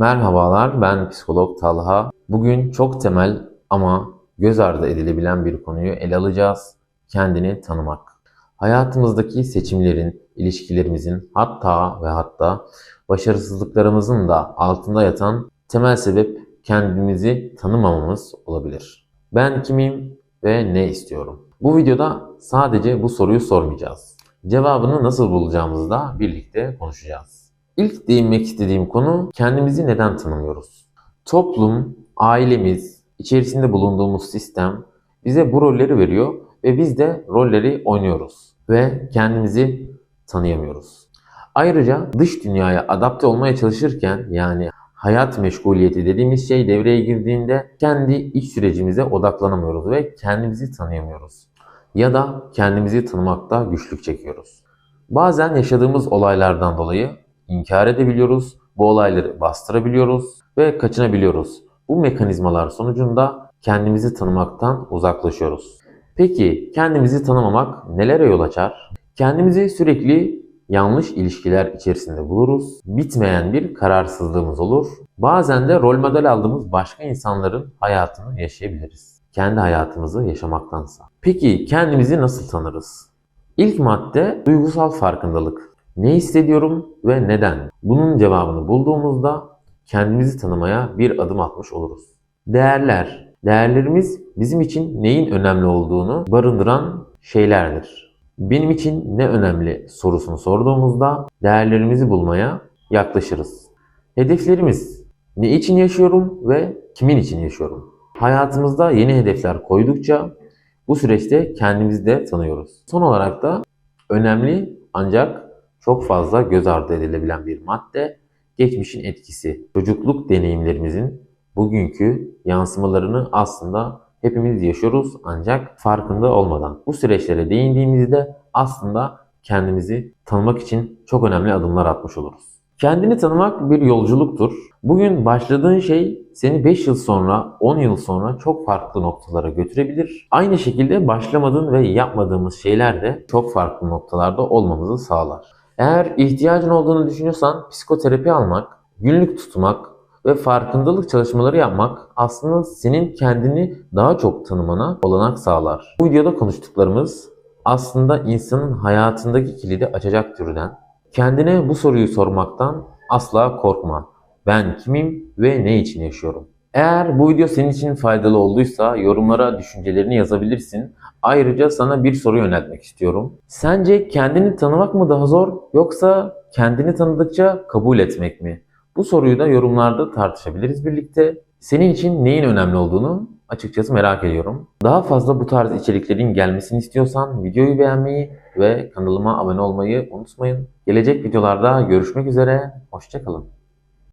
Merhabalar, ben psikolog Talha. Bugün çok temel ama göz ardı edilebilen bir konuyu ele alacağız. Kendini tanımak. Hayatımızdaki seçimlerin, ilişkilerimizin hatta ve hatta başarısızlıklarımızın da altında yatan temel sebep kendimizi tanımamamız olabilir. Ben kimim ve ne istiyorum? Bu videoda sadece bu soruyu sormayacağız. Cevabını nasıl bulacağımızı da birlikte konuşacağız. İlk değinmek istediğim konu kendimizi neden tanımıyoruz? Toplum, ailemiz, içerisinde bulunduğumuz sistem bize bu rolleri veriyor ve biz de rolleri oynuyoruz ve kendimizi tanıyamıyoruz. Ayrıca dış dünyaya adapte olmaya çalışırken yani hayat meşguliyeti dediğimiz şey devreye girdiğinde kendi iç sürecimize odaklanamıyoruz ve kendimizi tanıyamıyoruz. Ya da kendimizi tanımakta güçlük çekiyoruz. Bazen yaşadığımız olaylardan dolayı inkar edebiliyoruz, bu olayları bastırabiliyoruz ve kaçınabiliyoruz. Bu mekanizmalar sonucunda kendimizi tanımaktan uzaklaşıyoruz. Peki kendimizi tanımamak nelere yol açar? Kendimizi sürekli yanlış ilişkiler içerisinde buluruz. Bitmeyen bir kararsızlığımız olur. Bazen de rol model aldığımız başka insanların hayatını yaşayabiliriz. Kendi hayatımızı yaşamaktansa. Peki kendimizi nasıl tanırız? İlk madde duygusal farkındalık. Ne hissediyorum ve neden? Bunun cevabını bulduğumuzda kendimizi tanımaya bir adım atmış oluruz. Değerler. Değerlerimiz bizim için neyin önemli olduğunu barındıran şeylerdir. Benim için ne önemli sorusunu sorduğumuzda değerlerimizi bulmaya yaklaşırız. Hedeflerimiz. Ne için yaşıyorum ve kimin için yaşıyorum? Hayatımızda yeni hedefler koydukça bu süreçte kendimizi de tanıyoruz. Son olarak da önemli ancak çok fazla göz ardı edilebilen bir madde geçmişin etkisi. Çocukluk deneyimlerimizin bugünkü yansımalarını aslında hepimiz yaşıyoruz ancak farkında olmadan. Bu süreçlere değindiğimizde aslında kendimizi tanımak için çok önemli adımlar atmış oluruz. Kendini tanımak bir yolculuktur. Bugün başladığın şey seni 5 yıl sonra, 10 yıl sonra çok farklı noktalara götürebilir. Aynı şekilde başlamadığın ve yapmadığımız şeyler de çok farklı noktalarda olmamızı sağlar. Eğer ihtiyacın olduğunu düşünüyorsan psikoterapi almak, günlük tutmak ve farkındalık çalışmaları yapmak aslında senin kendini daha çok tanımana olanak sağlar. Bu videoda konuştuklarımız aslında insanın hayatındaki kilidi açacak türden. Kendine bu soruyu sormaktan asla korkma. Ben kimim ve ne için yaşıyorum? Eğer bu video senin için faydalı olduysa yorumlara düşüncelerini yazabilirsin. Ayrıca sana bir soru yöneltmek istiyorum. Sence kendini tanımak mı daha zor yoksa kendini tanıdıkça kabul etmek mi? Bu soruyu da yorumlarda tartışabiliriz birlikte. Senin için neyin önemli olduğunu açıkçası merak ediyorum. Daha fazla bu tarz içeriklerin gelmesini istiyorsan videoyu beğenmeyi ve kanalıma abone olmayı unutmayın. Gelecek videolarda görüşmek üzere. Hoşçakalın.